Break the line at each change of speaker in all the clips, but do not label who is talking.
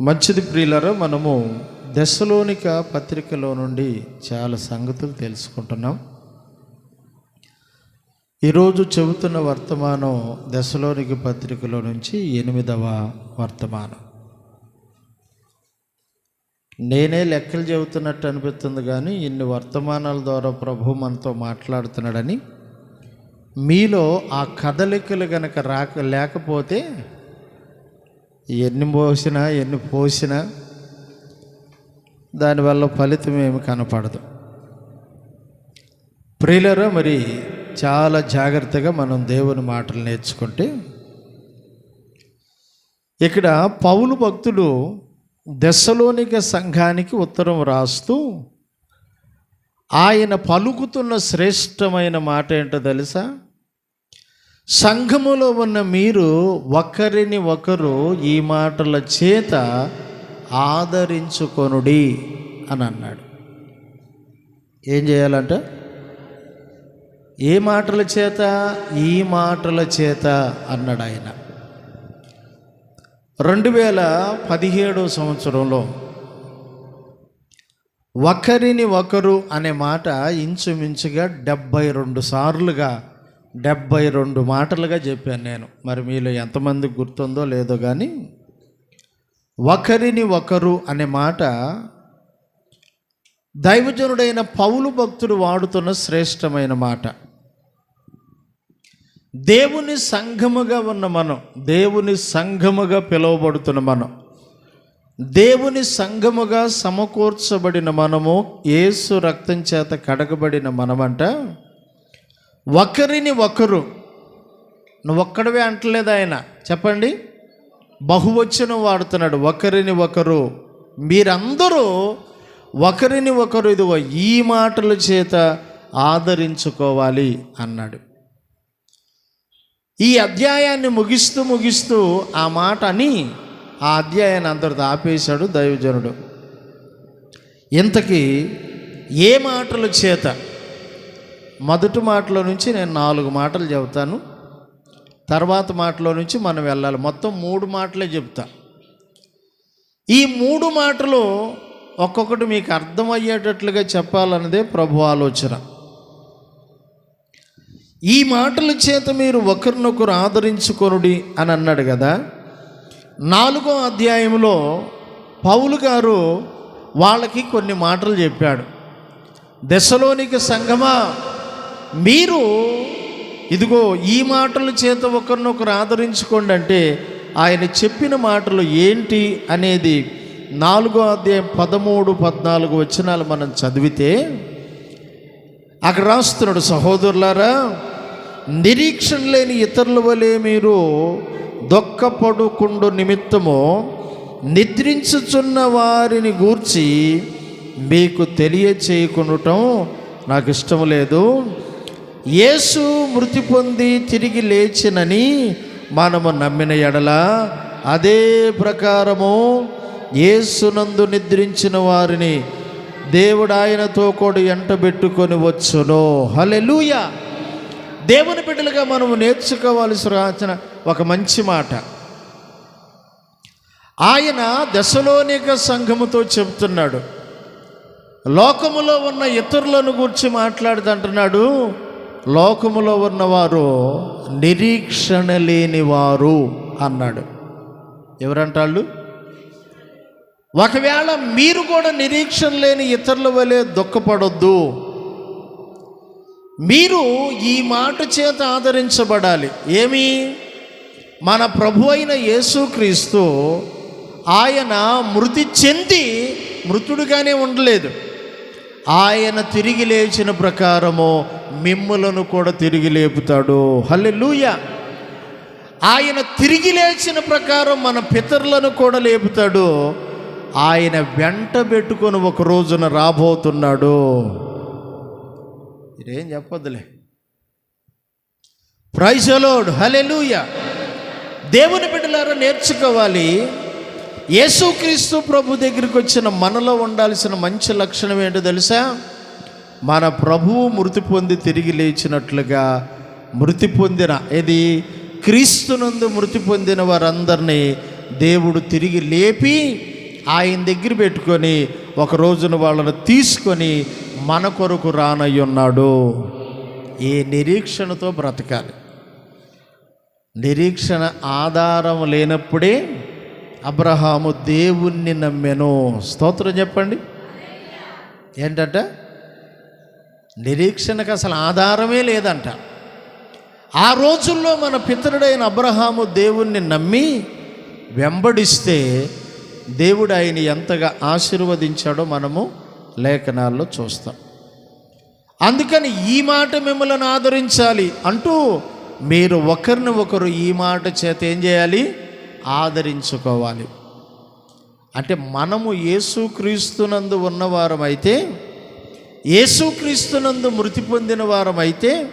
మంచిది ప్రియులరా మనము దశలోనిక పత్రికలో నుండి చాలా సంగతులు తెలుసుకుంటున్నాం. ఈరోజు చెబుతున్న వర్తమానం దశలోనిక పత్రికలో నుంచి ఎనిమిదవ వర్తమానం. నేనే లెక్కలు చెబుతున్నట్టు అనిపిస్తుంది కానీ ఇన్ని వర్తమానాల ద్వారా ప్రభు మనతో మాట్లాడుతున్నాడని. మీలో ఆ కదలికలు గనక రాక లేకపోతే ఎన్ని పోసినా ఎన్ని పోసినా దానివల్ల ఫలితం ఏమి కనపడదు. ప్రియులరా మరి చాలా జాగ్రత్తగా మనం దేవుని మాటలు నేర్చుకుంటే ఇక్కడ పౌలు భక్తుడు దశలోనిక సంఘానికి ఉత్తరం రాస్తూ ఆయన పలుకుతున్న శ్రేష్టమైన మాట ఏంటో తెలుసా? సంఘములో ఉన్న మీరు ఒకరిని ఒకరు ఈ మాటల చేత ఆదరించుకొనుడి అని అన్నాడు. ఏం చేయాలంట? ఏ మాటల చేత? ఈ మాటల చేత అన్నాడు ఆయన. రెండు వేల పదిహేడో సంవత్సరంలో ఒకరిని ఒకరు అనే మాట ఇంచుమించుగా డెబ్భై రెండు సార్లుగా డెబ్భై రెండు మాటలుగా చెప్పాను నేను. మరి మీలో ఎంతమంది గుర్తుందో లేదో కానీ ఒకరిని ఒకరు అనే మాట దైవజనుడైన పౌలు భక్తుడు వాడుతున్న శ్రేష్టమైన మాట. దేవుని సంఘముగా ఉన్న మనం దేవుని సంఘముగా పిలువబడుతున్న మనం దేవుని సంఘముగా సమకూర్చబడిన మనము ఏసు రక్తం చేత కడగబడిన మనమంట ఒకరిని ఒకరు నువ్వు ఒక్కడవే అంటలేదు ఆయన. చెప్పండి. బహువచనం వాడుతున్నాడు. ఒకరిని ఒకరు. మీరందరూ ఒకరిని ఒకరు ఇదిగో ఈ మాటల చేత ఆదరించుకోవాలి అన్నాడు. ఈ అధ్యాయాన్ని ముగిస్తూ ముగిస్తూ ఆ మాట అని ఆ అధ్యాయాన్ని అందరితో ఆపేశాడు దైవజనుడు. ఇంతకీ ఏ మాటల చేత మొదటి మాటలో నుంచి నేను నాలుగు మాటలు చెబుతాను. తర్వాత మాటలో నుంచి మనం వెళ్ళాలి. మొత్తం మూడు మాటలే చెప్తా ఈ మూడు మాటలు ఒక్కొక్కటి మీకు అర్థమయ్యేటట్లుగా చెప్పాలన్నదే ప్రభు ఆలోచన. ఈ మాటల చేత మీరు ఒకరినొకరు ఆదరించుకొనుడి అని అన్నాడు కదా. నాలుగో అధ్యాయంలో పౌలు గారు వాళ్ళకి కొన్ని మాటలు చెప్పాడు. దశలోనికి సంగమా మీరు ఇదిగో ఈ మాటల చేత ఒకరినొకరు ఆదరించుకోండి అంటే ఆయన చెప్పిన మాటలు ఏంటి అనేది నాలుగో అధ్యాయం పదమూడు పద్నాలుగు వచనాలు మనం చదివితే అక్కడ రాస్తున్నాడు సహోదరులారా నిరీక్షణ లేని ఇతరుల వలె మీరు దొక్కపడుకుండు నిమిత్తము నిద్రించుచున్న వారిని గూర్చి మీకు తెలియచేయకుండటం నాకు ఇష్టం లేదు. యేసు మృతి పొంది తిరిగి లేచినని మనము నమ్మిన ఎడల అదే ప్రకారము యేసునందు నిద్రించిన వారిని దేవుడు ఆయనతో కూడా ఎంటబెట్టుకొని వచ్చును. హలెలూయ దేవుని బిడ్డలుగా మనము నేర్చుకోవాల్సిన ఒక మంచి మాట. ఆయన దశలోనిక సంఘముతో చెబుతున్నాడు లోకములో ఉన్న ఇతరులను గురించి మాట్లాడుతుంటున్నాడు. లోకములో ఉన్నవారు నిరీక్షణ లేనివారు అన్నాడు. ఎవరంటాళ్ళు? ఒకవేళ మీరు కూడా నిరీక్షణ లేని ఇతరుల వలె దుఃఖపడొద్దు. మీరు ఈ మాట చేత ఆదరించబడాలి. ఏమి? మన ప్రభు అయిన యేసుక్రీస్తు ఆయన మృతి చెంది మృతుడుగానే ఉండలేదు. ఆయన తిరిగి లేచిన ప్రకారము మిమ్ములను కూడా తిరిగి లేపుతాడు. హల్లెలూయ. ఆయన తిరిగి లేచిన ప్రకారం మన పితరులను కూడా లేపుతాడు. ఆయన వెంట పెట్టుకొని ఒక రోజున రాబోతున్నాడు. ఇదేం చెప్పొద్దులే. ప్రైజలోడ్ హలెలూయ దేవుని బిడ్డలారా నేర్చుకోవాలి. యేసుక్రీస్తు ప్రభు దగ్గరికి వచ్చిన మనలో ఉండాల్సిన మంచి లక్షణం ఏంటో తెలుసా? మన ప్రభువు మృతి పొంది తిరిగి లేచినట్లుగా మృతి పొందిన ఇది క్రీస్తునందు మృతి పొందిన వారందరినీ దేవుడు తిరిగి లేపి ఆయన దగ్గర పెట్టుకొని ఒక రోజున వాళ్ళను తీసుకొని మన కొరకు రానయ్యున్నాడు. ఈ నిరీక్షణతో బ్రతకాలి? నిరీక్షణ ఆధారం లేనప్పుడే అబ్రహాము దేవుణ్ణి నమ్మెను. స్తోత్రం చెప్పండి. ఏంటంటే? నిరీక్షణకు అసలు ఆధారమే లేదంట. ఆ రోజుల్లో మన పితరుడైన అబ్రహాము దేవుణ్ణి నమ్మి వెంబడిస్తే దేవుడు ఆయన ఎంతగా ఆశీర్వదించాడో మనము లేఖనాల్లో చూస్తాం. అందుకని ఈ మాట మిమ్మల్ని ఆదరించాలి అంటూ మీరు ఒకరిని ఒకరు ఈ మాట చేత ఏం చేయాలి? ఆదరించుకోవాలి. అంటే మనము యేసుక్రీస్తునందు ఉన్నవారమైతే అయితే యేసుక్రీస్తునందు మృతి పొందిన వారమైతే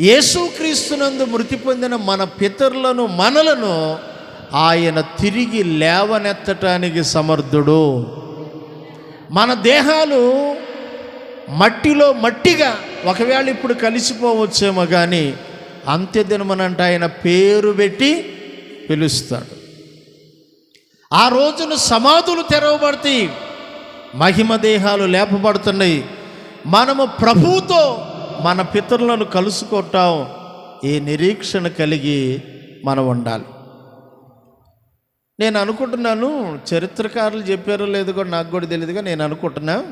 యేసుక్రీస్తునందు మృతి పొందిన మన పితరులను మనలను ఆయన తిరిగి లేవనెత్తటానికి సమర్థుడు. మన దేహాలు మట్టిలో మట్టిగా ఒకవేళ ఇప్పుడు కలిసిపోవచ్చేమో కానీ అంత్యదినమనంట ఆయన పేరు పెట్టి పిలుస్తాడు. ఆ రోజున సమాధులు తెరవబడతాయి మహిమ దేహాలు లేపబడుతున్నాయి మనము ప్రభువుతో మన పితరులను కలుసుకుంటాం. ఈ నిరీక్షణ కలిగి మనం ఉండాలి. నేను అనుకుంటున్నాను చరిత్రకారులు చెప్పారో లేదో కూడా నాకు కూడా తెలియదుగా నేను అనుకుంటున్నా.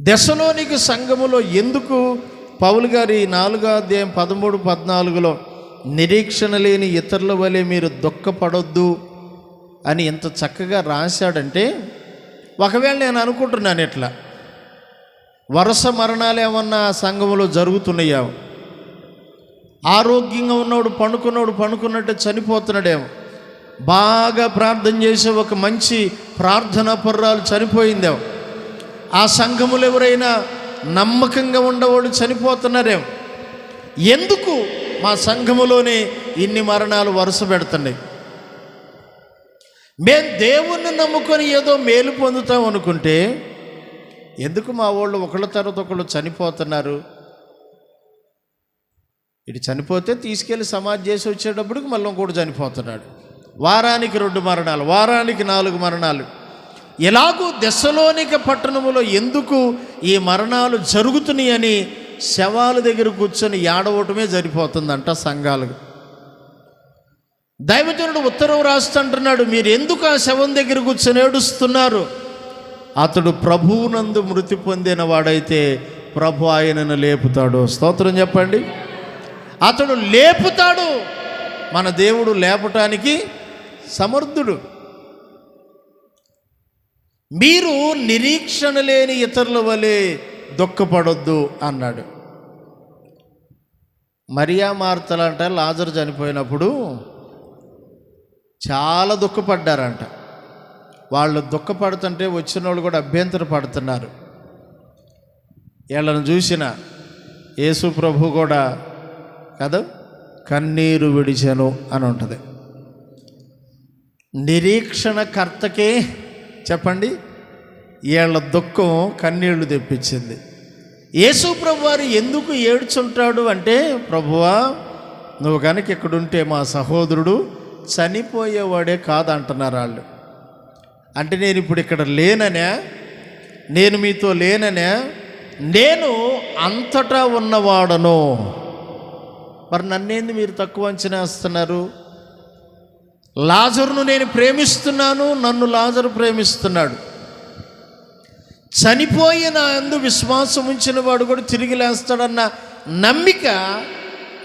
దశలోనికి సంఘములో ఎందుకు పౌలు గారి నాలుగో అధ్యాయం పదమూడు పద్నాలుగులో నిరీక్షణ లేని ఇతరుల వలె మీరు దుఃఖపడొద్దు అని ఎంత చక్కగా రాశాడంటే ఒకవేళ నేను అనుకుంటున్నాను ఇట్లా వరుస మరణాలు ఏమన్నా సంఘములో జరుగుతున్నాయా? ఆరోగ్యంగా ఉన్నవాడు పండుకున్నవాడు పండుకున్నట్టు చనిపోతున్నాడేమో. బాగా ప్రార్థన చేసే ఒక మంచి ప్రార్థనా పర్రాలు చనిపోయిందేమో. ఆ సంఘములు ఎవరైనా నమ్మకంగా ఉండేవాళ్ళు చనిపోతున్నారేమో. ఎందుకు మా సంఘములోనే ఇన్ని మరణాలు వరుస పెడుతున్నాయి? మేము దేవుణ్ణి నమ్ముకొని ఏదో మేలు పొందుతాం అనుకుంటే ఎందుకు మా వాళ్ళు ఒకళ్ళ తర్వాత ఒకళ్ళు చనిపోతున్నారు? ఇటు చనిపోతే తీసుకెళ్ళి సమాధి చేసి వచ్చేటప్పటికి మళ్ళీ ఇంకోటి చనిపోతున్నాడు. వారానికి రెండు మరణాలు వారానికి నాలుగు మరణాలు. ఎలాగూ దశలోనిక పట్టణములో ఎందుకు ఈ మరణాలు జరుగుతున్నాయని శవాల దగ్గర కూర్చొని ఏడవటమే సరిపోతుందంట సంఘాలకు. దైవజనుడు ఉత్తరం రాస్తుంటున్నాడు మీరు ఎందుకు ఆ శవం దగ్గర కూర్చొని ఏడుస్తున్నారు? అతడు ప్రభువునందు మృతి పొందిన వాడైతే ప్రభు ఆయనను లేపుతాడు. స్తోత్రం చెప్పండి. అతడు లేపుతాడు. మన దేవుడు లేపటానికి సమర్థుడు. మీరు నిరీక్షణ లేని ఇతరుల వలె దుఃఖపడొద్దు అన్నాడు. మరియా మార్తలంట లాజరు చనిపోయినప్పుడు చాలా దుఃఖపడ్డారంట. వాళ్ళు దుఃఖపడుతుంటే వచ్చిన వాళ్ళు కూడా అభ్యంతర పడుతున్నారు. వీళ్ళను చూసిన యేసు ప్రభు కూడా కదా కన్నీరు విడిచెను అని ఉంటుంది. నిరీక్షణకర్తకే చెప్పండి వీళ్ళ దుఃఖం కన్నీళ్ళు తెప్పించింది. యేసు ప్రభు వారు ఎందుకు ఏడ్చుంటాడు అంటే ప్రభువా నువ్వు కనుక ఇక్కడుంటే మా సహోదరుడు చనిపోయేవాడే కాదంటున్నారు వాళ్ళు. అంటే నేను ఇప్పుడు ఇక్కడ లేననే నేను మీతో లేననే నేను అంతటా ఉన్నవాడను. మరి నన్నేంది మీరు తక్కువ అంచనా వేస్తున్నారు? లాజరును నేను ప్రేమిస్తున్నాను నన్ను లాజరు ప్రేమిస్తున్నాడు. చనిపోయి నా అందు విశ్వాసం ఉంచిన వాడు కూడా తిరిగి లేస్తాడన్న నమ్మిక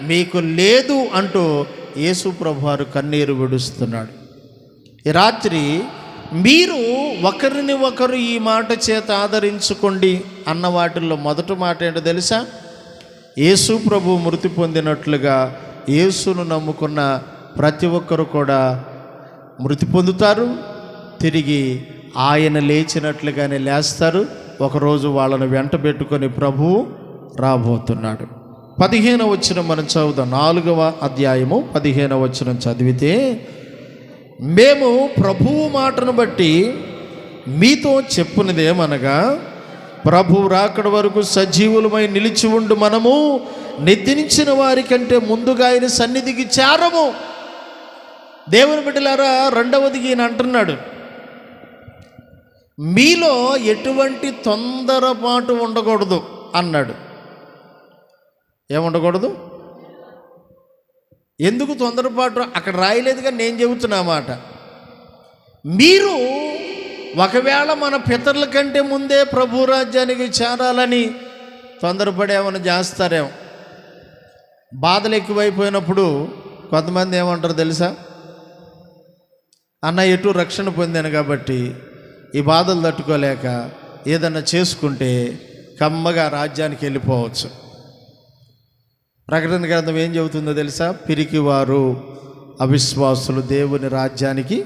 మీకు లేదు అంటూ యేసు ప్రభువారు కన్నీరు విడుస్తున్నాడు. ఈ రాత్రి మీరు ఒకరిని ఒకరు ఈ మాట చేత ఆదరించుకోండి అన్న వాటిల్లో మొదటి మాట ఏంటో తెలుసా? యేసు ప్రభు మృతి పొందినట్లుగా యేసును నమ్ముకున్న ప్రతి ఒక్కరు కూడా మృతి పొందుతారు తిరిగి ఆయన లేచినట్లుగానే లేస్తారు. ఒకరోజు వాళ్ళను వెంట పెట్టుకొని ప్రభువు రాబోతున్నాడు. పదిహేను వచ్చిన మనం చదువుదాం. నాలుగవ అధ్యాయము పదిహేను వచ్చిన చదివితే మేము ప్రభువు మాటను బట్టి మీతో చెప్పునిదేమనగా ప్రభు రాకడ వరకు సజీవులమై నిలిచి ఉండు మనము నిద్రించిన వారి కంటే ముందుగా ఆయన సన్నిధికి చేరము. దేవుని బిడ్డలారా రెండవది ఈయన అంటున్నాడు మీలో ఎటువంటి తొందరపాటు ఉండకూడదు అన్నాడు. ఏముండకూడదు ఎందుకు తొందరపాటు అక్కడ రాయలేదుగా నేను చెబుతున్నా మాట. మీరు ఒకవేళ మన పితరుల కంటే ముందే ప్రభు రాజ్యానికి చేరాలని తొందరపడేమని చేస్తారేమో. బాధలు ఎక్కువైపోయినప్పుడు కొంతమంది ఏమంటారు తెలుసా? అన్న ఎటు రక్షణ పొందాను కాబట్టి ఈ బాధలు తట్టుకోలేక ఏదన్నా చేసుకుంటే కమ్మగా రాజ్యానికి వెళ్ళిపోవచ్చు. ప్రకటన గ్రంథం ఏం చెబుతుందో తెలుసా? పిరికివారు అవిశ్వాసులు దేవుని రాజ్యానికి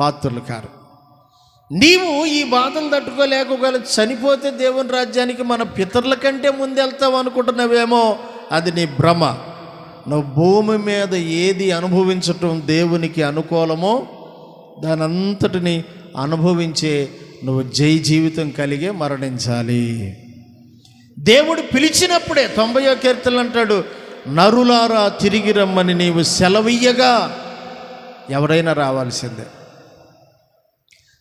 పాత్రులు కారు. నీవు ఈ బాధలు తట్టుకోలేక ఒకవేళ చనిపోతే దేవుని రాజ్యానికి మన పితరుల కంటే ముందెళ్తావు అనుకుంటున్నావేమో? అది నీ భ్రమ. నువ్వు భూమి మీద ఏది అనుభవించటం దేవునికి అనుకూలమో దాని అంతటిని అనుభవించే నువ్వు జై జీవితం కలిగే మరణించాలి. దేవుడు పిలిచినప్పుడే తొంభై కీర్తనలు అంటాడు నరులారా తిరిగి రమ్మని నీవు సెలవియ్యగా ఎవరైనా రావాల్సిందే.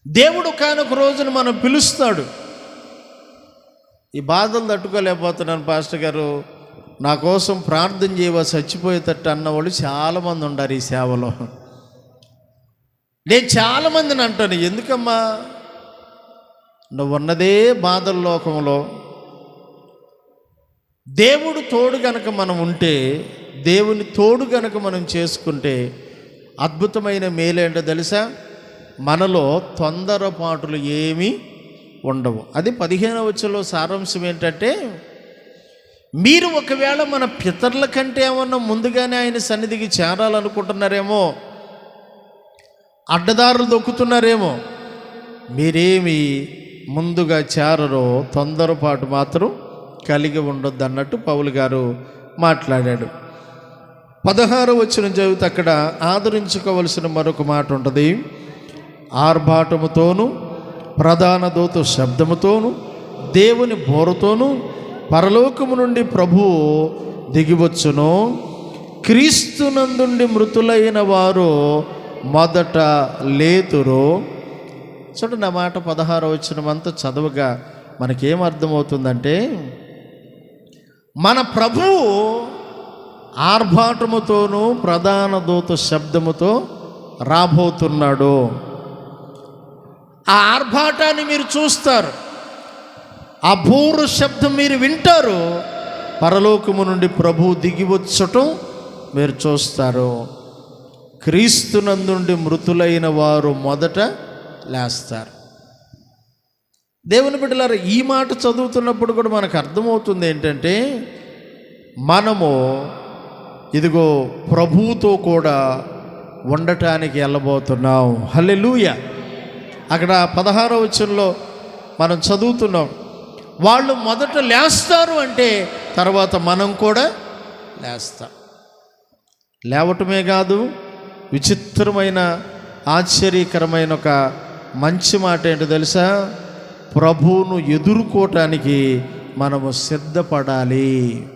దేవుడు కానొక రోజున మనం పిలుస్తాడు. ఈ బాధలు తట్టుకోలేకపోతున్నాను పాస్టర్ గారు. నా కోసం ప్రార్థన చేయవ చచ్చిపోయేటట్టు అన్నవాళ్ళు చాలామంది ఉండారు ఈ సేవలో. నేను చాలామందిని అంటాను ఎందుకమ్మా? నువ్వు ఉన్నదే బాధల లోకంలో దేవుడు తోడు గనక మనం ఉంటే దేవుని తోడు గనక మనం చేసుకుంటే అద్భుతమైన మేలేంటో తెలుసా? మనలో తొందరపాటులు ఏమీ ఉండవు. అది పదిహేనవ వచ్చలో సారాంశం ఏంటంటే మీరు ఒకవేళ మన పితరుల కంటే ఏమన్నా ముందుగానే ఆయన సన్నిధికి చేరాలనుకుంటున్నారేమో అడ్డదారులు దొక్కుతున్నారేమో మీరేమి ముందుగా చేరరో తొందరపాటు మాత్రం కలిగి ఉండొద్దు అన్నట్టు పౌలు గారు మాట్లాడాడు. పదహారు వచ్చిన చదివితే అక్కడ ఆదరించుకోవలసిన మరొక మాట ఉంటుంది. ఆర్భాటముతోనూ ప్రధాన దూత శబ్దముతోనూ దేవుని బోరతోనూ పరలోకము నుండి ప్రభువు దిగివచ్చును. క్రీస్తునందుండి మృతులైన వారు మొదట లేతురు. చూడండి నా మాట పదహారు వచ్చినమంతా చదువుగా మనకేం అర్థమవుతుందంటే మన ప్రభువు ఆర్భాటముతోనూ ప్రధాన దూత శబ్దముతో రాబోతున్నాడు. ఆ ఆర్భాటాన్ని మీరు చూస్తారు. ఆ భూరు శబ్దం మీరు వింటారు. పరలోకము నుండి ప్రభు దిగి వచ్చటం మీరు చూస్తారు. క్రీస్తునందుండి మృతులైన వారు మొదట లేస్తారు. దేవుని బిడ్డలారా ఈ మాట చదువుతున్నప్పుడు కూడా మనకు అర్థమవుతుంది ఏంటంటే మనము ఇదిగో ప్రభువుతో కూడా ఉండటానికి వెళ్ళబోతున్నాం హల్లెలూయ. అక్కడ పదహారో వచ్చంలో మనం చదువుతున్నాం. వాళ్ళు మొదట లేస్తారు అంటే తర్వాత మనం కూడా లేస్తాం. లేవటమే కాదు విచిత్రమైన ఆశ్చర్యకరమైన ఒక మంచి మాట ఏంటో తెలుసా? ప్రభువును ఎదుర్కోవటానికి మనము సిద్ధపడాలి.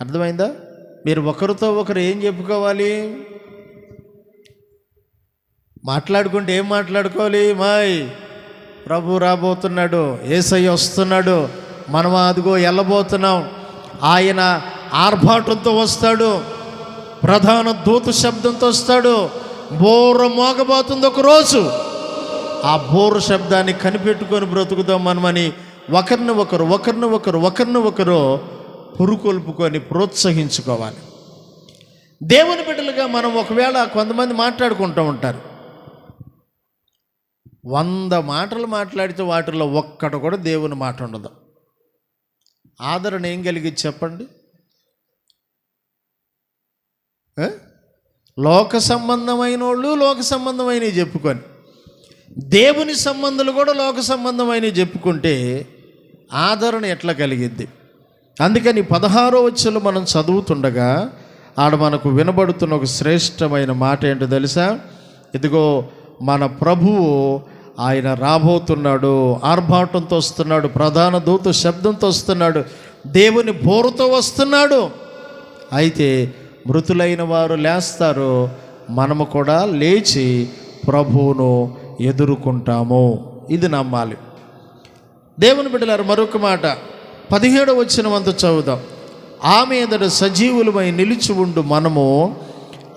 అర్థమైందా? మీరు ఒకరితో ఒకరు ఏం చెప్పుకోవాలి? మాట్లాడుకుంటే ఏం మాట్లాడుకోవాలి? మాయ్ ప్రభు రాబోతున్నాడు ఏసయ్య వస్తున్నాడు మనం అదిగో వెళ్ళబోతున్నాం ఆయన ఆర్భాటంతో వస్తాడు ప్రధాన దూత శబ్దంతో వస్తాడు బోర మోగబోతుంది ఒక రోజు ఆ బోర్ శబ్దాన్ని కనిపెట్టుకొని బ్రతుకుదాం మనమని ఒకరిని ఒకరు ఒకరిని ఒకరు ఒకరిని ఒకరు పురుకొల్పుకొని ప్రోత్సహించుకోవాలి. దేవుని బిడ్డలుగా మనం ఒకవేళ కొంతమంది మాట్లాడుకుంటూ ఉంటారు. వంద మాటలు మాట్లాడితే వాటిలో ఒక్కటి కూడా దేవుని మాట ఉండదు. ఆదరణ ఏం కలిగి చెప్పండి? లోక సంబంధమైన వాళ్ళు లోక సంబంధమైనవి చెప్పుకొని. దేవుని సంబంధాలు కూడా లోక సంబంధమైనవి చెప్పుకుంటే ఆదరణ ఎట్లా కలిగిద్ది? అందుకని పదహారో వచ్చలు మనం చదువుతుండగా ఆడ మనకు వినబడుతున్న ఒక శ్రేష్టమైన మాట ఏంటో తెలుసా? ఇదిగో మన ప్రభువు ఆయన రాబోతున్నాడు ఆర్భాటంతో వస్తున్నాడు ప్రధాన దూత శబ్దంతో వస్తున్నాడు దేవుని బోరుతో వస్తున్నాడు. అయితే మృతులైన వారు లేస్తారు మనము కూడా లేచి ప్రభువును ఎదుర్కొంటాము. ఇది నమ్మాలి. దేవుని బిడ్డలారు మరొక మాట. పదిహేడు వచ్చిన వంత చదువుదాం. ఆమె ఎదుట సజీవులమై నిలిచి ఉండు మనము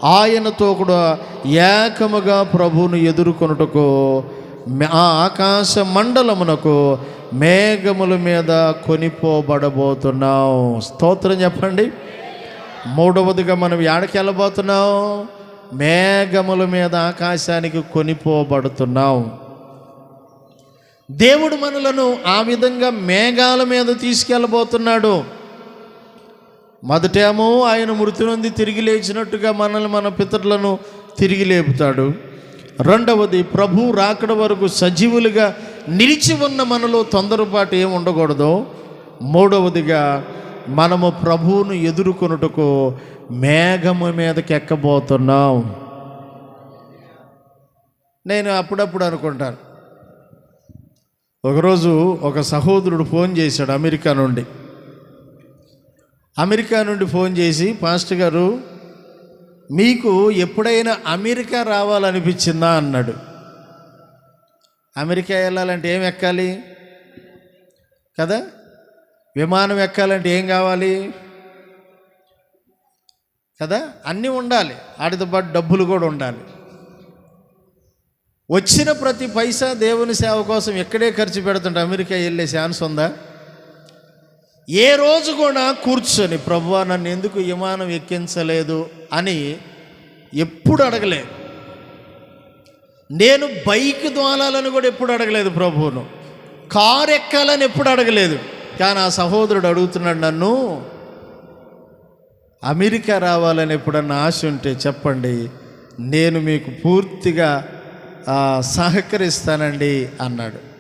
ఆయనతో కూడా ఏకముగా ప్రభువును ఎదుర్కొనుటకు ఆకాశ మండలమునకు మేఘముల మీద కొనిపోబడబోతున్నాం. స్తోత్రం చెప్పండి. మూడవదిగా మనం ఏడకి వెళ్ళబోతున్నాం మేఘముల మీద ఆకాశానికి కొనిపోబడుతున్నాం దేవుడు మనలను ఆ విధంగా మేఘాల మీద తీసుకెళ్ళబోతున్నాడు. మొదటేమో ఆయన మృతి నుండి తిరిగి లేచినట్టుగా మనల్ని మన పితరులను తిరిగి లేపుతాడు. రెండవది ప్రభు రాకడ వరకు సజీవులుగా నిలిచి ఉన్న మనలో తొందరపాటు ఏం ఉండకూడదు. మూడవదిగా మనము ప్రభువును ఎదుర్కొనుటకు మేఘము మీదకి ఎక్కబోతున్నాం. నేను అప్పుడప్పుడు అనుకుంటాను. ఒకరోజు ఒక సహోదరుడు ఫోన్ చేశాడు అమెరికా నుండి. అమెరికా నుండి ఫోన్ చేసి పాస్టర్ గారు మీకు ఎప్పుడైనా అమెరికా రావాలనిపించిందా? అన్నాడు. అమెరికా వెళ్ళాలంటే ఏం ఎక్కాలి? కదా విమానం ఎక్కాలంటే ఏం కావాలి? కదా? అన్నీ ఉండాలి. వాటితో పాటు డబ్బులు కూడా ఉండాలి. వచ్చిన ప్రతి పైసా దేవుని సేవ కోసం ఎక్కడే ఖర్చు పెడుతుంటే అమెరికా వెళ్ళే ఛాన్స్ ఉందా? ఏ రోజు కూడా కూర్చొని ప్రభు నన్ను ఎందుకు విమానం ఎక్కించలేదు? అని ఎప్పుడు అడగలేదు. నేను బైక్ దోలాలని కూడా ఎప్పుడు అడగలేదు ప్రభువును. కారు ఎక్కాలని ఎప్పుడు అడగలేదు. కానీ ఆ సహోదరుడు అడుగుతున్నాడు నన్ను అమెరికా రావాలని ఎప్పుడన్నా ఆశ ఉంటే చెప్పండి నేను మీకు పూర్తిగా సహకరిస్తానండి అన్నాడు.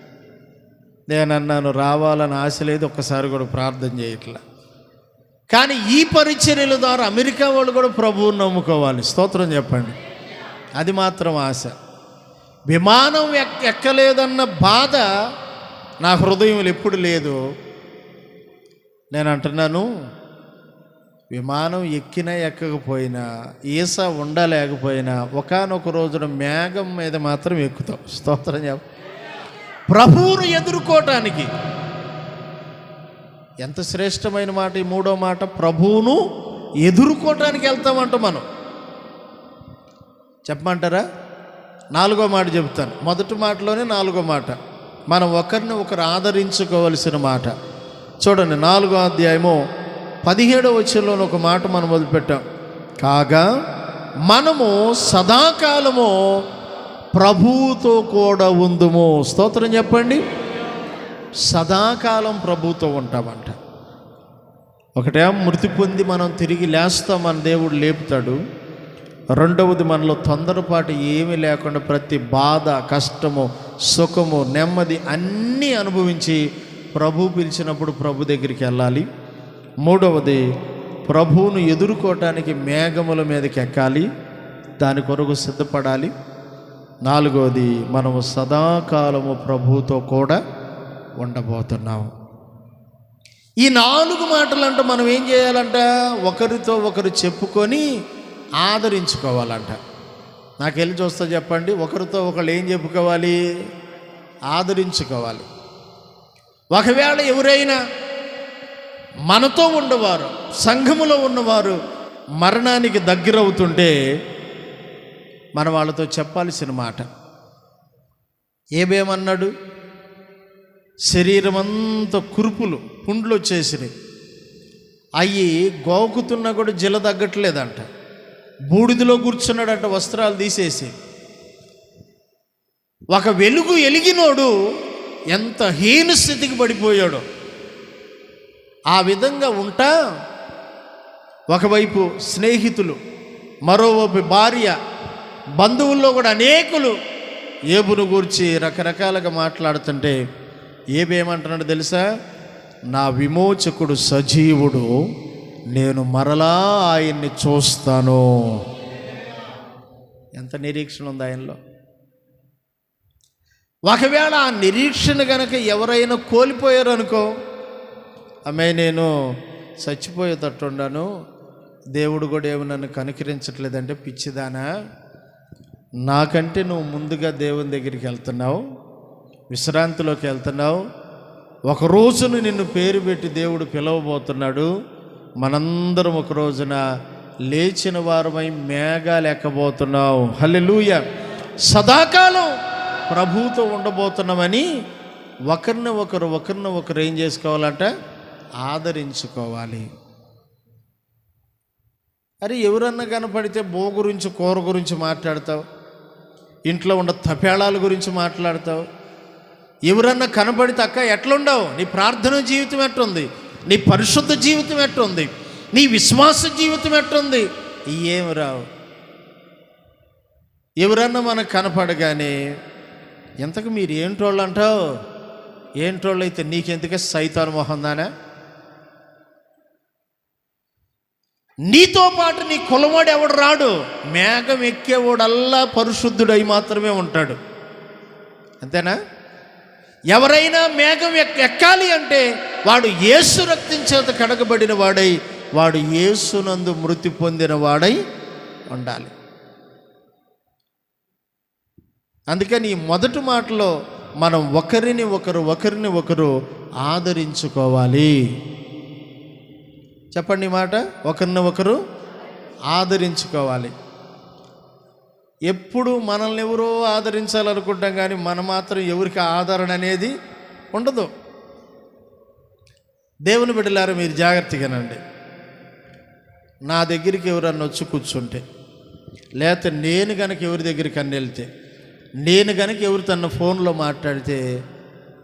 నేను అన్నాను రావాలని ఆశ లేదు ఒక్కసారి కూడా ప్రార్థన చేయట్లా. కానీ ఈ పరిచర్యల ద్వారా అమెరికా వాళ్ళు కూడా ప్రభువుని నమ్ముకోవాలి. స్తోత్రం చెప్పండి. అది మాత్రం ఆశ. విమానం ఎక్ ఎక్కలేదన్న బాధ నా హృదయంలో ఎప్పుడు లేదు. నేను అంటున్నాను విమానం ఎక్కినా ఎక్కకపోయినా ఈసా ఉండలేకపోయినా ఒకానొక రోజున మేఘం మీద మాత్రం ఎక్కుతాం. స్తోత్రం చెప్ప. ప్రభువును ఎదుర్కోవటానికి ఎంత శ్రేష్టమైన మాట ఈ మూడో మాట? ప్రభువును ఎదుర్కోవటానికి వెళ్తామంట మనం. చెప్పమంటారా? నాలుగో మాట చెప్తాను. మొదటి మాటలోనే నాలుగో మాట. మనం ఒకరిని ఒకరు ఆదరించుకోవలసిన మాట. చూడండి నాలుగో అధ్యాయము పదిహేడో వచ్చంలో ఒక మాట మనం మొదలుపెట్టాం. కాగా మనము సదాకాలము ప్రభువుతో కూడా ఉందుము. స్తోత్రం చెప్పండి. సదాకాలం ప్రభువుతో ఉంటామంట. ఒకటేమో మృతి పొంది మనం తిరిగి లేస్తాం మన దేవుడు లేపుతాడు. రెండవది మనలో తొందరపాటు ఏమీ లేకుండా ప్రతి బాధ కష్టము సుఖము నెమ్మది అన్నీ అనుభవించి ప్రభు పిలిచినప్పుడు ప్రభు దగ్గరికి వెళ్ళాలి. మూడవది ప్రభువును ఎదుర్కోవటానికి మేఘముల మీదకి ఎక్కాలి. దాని కొరకు సిద్ధపడాలి. నాలుగవది మనము సదాకాలము ప్రభువుతో కూడా ఉండబోతున్నాము ఈ నాలుగు మాటలంట మనం ఏం చేయాలంట? ఒకరితో ఒకరు చెప్పుకొని ఆదరించుకోవాలంట. నాకు వెళ్ళి చూస్తా చెప్పండి ఒకరితో ఒకళ్ళు ఏం చెప్పుకోవాలి? ఆదరించుకోవాలి. ఒకవేళ ఎవరైనా మనతో ఉన్నవారు సంఘములో ఉన్నవారు మరణానికి దగ్గరవుతుంటే మన వాళ్ళతో చెప్పాల్సిన మాట. ఏమేమన్నాడు శరీరం అంతా కురుపులు పుండ్లు వచ్చేసినాయి. అవి గోకుతున్నా కూడా జిల తగ్గట్లేదంట. బూడిదలో కూర్చున్నాడంట వస్త్రాలు తీసేసి. ఒక వెలుగు ఎలిగినోడు ఎంత హీన స్థితికి పడిపోయాడో. ఆ విధంగా ఉంటా ఒకవైపు స్నేహితులు మరోవైపు భార్య బంధువుల్లో కూడా అనేకులు ఏబును గూర్చి రకరకాలుగా మాట్లాడుతుంటే ఏబేమంటున్నాడు తెలుసా? నా విమోచకుడు సజీవుడు నేను మరలా ఆయన్ని చూస్తాను. ఎంత నిరీక్షణ ఉంది ఆయనలో? ఒకవేళ ఆ నిరీక్షణ కనుక ఎవరైనా కోల్పోయారు అనుకో ఆమె నేను చచ్చిపోయేటట్టున్నాను దేవుడు కూడా ఏమి నన్ను కనుకరించట్లేదంటే పిచ్చిదానా నాకంటే నువ్వు ముందుగా దేవుని దగ్గరికి వెళ్తున్నావు విశ్రాంతిలోకి వెళ్తున్నావు. ఒక రోజును నిన్ను పేరు పెట్టి దేవుడు పిలవబోతున్నాడు. మనందరం ఒక రోజున లేచిన వారమై మేఘాలు ఎక్కబోతున్నావు. హల్లెలూయ. సదాకాలం ప్రభువుతో ఉండబోతున్నామని ఒకరిని ఒకరు ఒకరిని ఒకరు ఏం చేసుకోవాలంట? ఆదరించుకోవాలి. అరే ఎవరన్నా కనపడితే బో గురించి కూర గురించి మాట్లాడతావు? ఇంట్లో ఉన్న తపేళాల గురించి మాట్లాడతావు? ఎవరన్నా కనపడితే అక్క ఎట్లుండవు? నీ ప్రార్థన జీవితం ఎట్టుంది? నీ పరిశుద్ధ జీవితం ఎట్టుంది? నీ విశ్వాస జీవితం ఎట్టుంది? ఏమి రావు. ఎవరన్నా మనకు కనపడగానే ఎంతకు మీరు ఏంటోళ్ళు అంటావు? ఏంటోళ్ళు అయితే నీకెందుకే సైతాన్ మొహం దానా నీతో పాటు నీ కులవాడు ఎవడు రాడు? మేఘం ఎక్కేవాడల్లా పరిశుద్ధుడై మాత్రమే ఉంటాడు. అంతేనా? ఎవరైనా మేఘం ఎక్కాలి అంటే వాడు యేసు రక్తం చేత కడగబడిన వాడై వాడు ఏసునందు మృతి పొందిన వాడై ఉండాలి. అందుకని ఈ మొదటి మాటలో మనం ఒకరిని ఒకరు ఒకరిని ఒకరు ఆదరించుకోవాలి. చెప్పండి మాట? ఒకరిని ఒకరు ఆదరించుకోవాలి. ఎప్పుడు మనల్ని ఎవరో ఆదరించాలనుకుంటాం కానీ మనం మాత్రం ఎవరికి ఆదరణ అనేది ఉండదు. దేవుని బిడ్డలారు మీరు జాగ్రత్తగానండి నా దగ్గరికి ఎవరన్నా వచ్చి కూర్చుంటే లేకపోతే నేను కనుక ఎవరి దగ్గరికి అన్ని వెళ్తే నేను కనుక ఎవరు తన ఫోన్లో మాట్లాడితే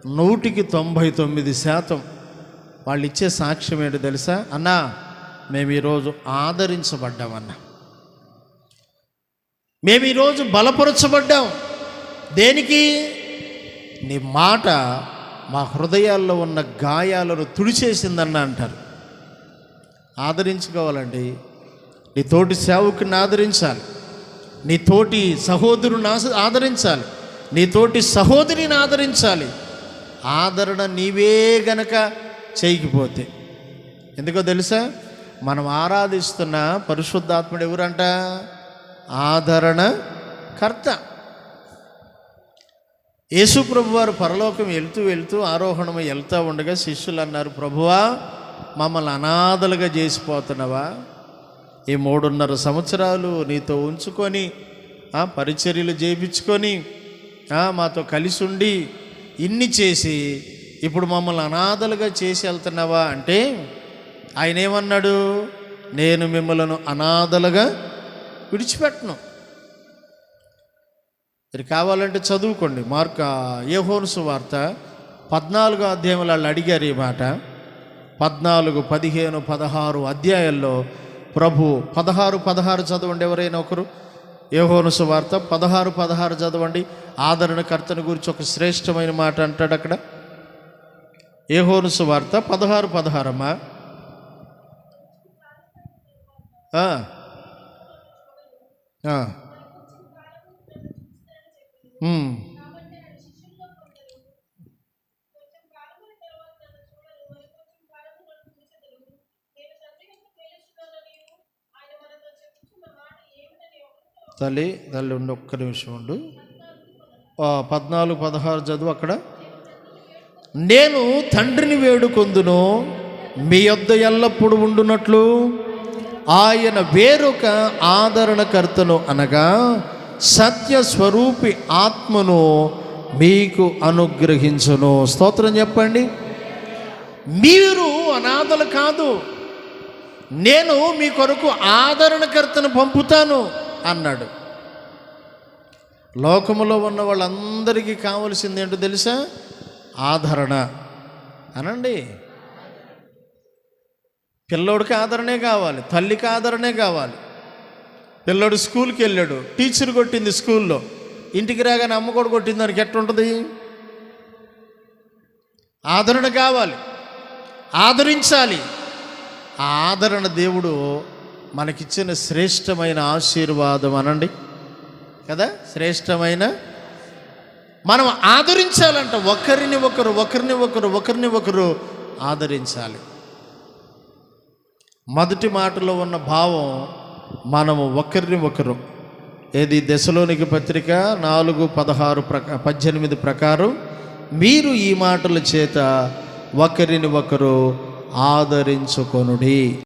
నూటికి తొంభై తొమ్మిది శాతం వాళ్ళు ఇచ్చే సాక్ష్యం ఏంటో తెలుసా? అన్నా మేము ఈరోజు ఆదరించబడ్డామన్నా. మేము ఈరోజు బలపరచబడ్డాం. దేనికి? నీ మాట మా హృదయాల్లో ఉన్న గాయాలను తుడిచేసిందన్న అంటారు. ఆదరించుకోవాలండి. నీ తోటి సేవకుని ఆదరించాలి. నీ తోటి సహోదరుని ఆస- ఆదరించాలి. నీ తోటి సహోదరిని ఆదరించాలి. ఆదరణ నీవే గనక చేయకపోతే. ఎందుకో తెలుసా? మనం ఆరాధిస్తున్న పరిశుద్ధాత్ముడు ఎవరంట? ఆదరణ కర్త. యేసుప్రభు వారు పరలోకం వెళ్తూ వెళ్తూ ఆరోహణమై వెళ్తూ ఉండగా శిష్యులు అన్నారు ప్రభువా మమ్మల్ని అనాథలుగా చేసిపోతున్నావా? ఈ మూడున్నర సంవత్సరాలు నీతో ఉంచుకొని పరిచర్యలు చేయించుకొని మాతో కలిసి ఉండి ఇన్ని చేసి ఇప్పుడు మమ్మల్ని అనాథలుగా చేసి వెళ్తున్నావా అంటే ఆయన ఏమన్నాడు? నేను మిమ్మల్ని అనాథలుగా విడిచిపెట్టను. మీరు కావాలంటే చదువుకోండి. మార్క యహోన్సు వార్త పద్నాలుగో అధ్యాయంలో వాళ్ళు అడిగారు ఈ మాట. పద్నాలుగు పదిహేను పదహారు అధ్యాయాల్లో ప్రభు పదహారు పదహారు చదవండి ఎవరైనా ఒకరు. ఏహోనుసు వార్త పదహారు పదహారు చదవండి. ఆదరణకర్తను గురించి ఒక శ్రేష్టమైన మాట అంటాడు అక్కడ. ఏహోనుసు వార్త పదహారు పదహారమ్మా. ఆ. తల్లి తల్లి ఉండి ఒక్క నిమిషం ఉండు. పద్నాలుగు పదహారు చదువు అక్కడ. నేను తండ్రిని వేడుకొందును మీ యొద్ద ఎల్లప్పుడు ఉండునట్లు. ఆయన వేరొక ఆదరణకర్తను అనగా సత్య స్వరూపి ఆత్మను మీకు అనుగ్రహించును. స్తోత్రం చెప్పండి. మీరు అనాథలు కాదు నేను మీ కొరకు ఆదరణకర్తను పంపుతాను. అన్నాడు. లోకములో ఉన్న వాళ్ళందరికీ కావలసింది ఏంటో తెలుసా? ఆదరణ. అనండి. పిల్లోడికి ఆదరణే కావాలి తల్లికి ఆదరణే కావాలి. పిల్లోడు స్కూల్కి వెళ్ళాడు టీచర్ కొట్టింది స్కూల్లో. ఇంటికి రాగానే అమ్మ కూడా కొట్టింది దానికి ఎట్లుంటుంది? ఆదరణ కావాలి ఆదరించాలి. ఆ ఆదరణ దేవుడు మనకిచ్చిన శ్రేష్టమైన ఆశీర్వాదం అనండి. కదా? శ్రేష్టమైన. మనం ఆదరించాలంట. ఒకరిని ఒకరు ఒకరిని ఒకరు ఒకరిని ఒకరు ఆదరించాలి. మొదటి మాటలో ఉన్న భావం మనము ఒకరిని ఒకరు. ఏది? దశలోనికి పత్రిక నాలుగు పదహారు ప్రక పద్దెనిమిది ప్రకారం మీరు ఈ మాటల చేత ఒకరిని ఒకరు ఆదరించుకొనుడి.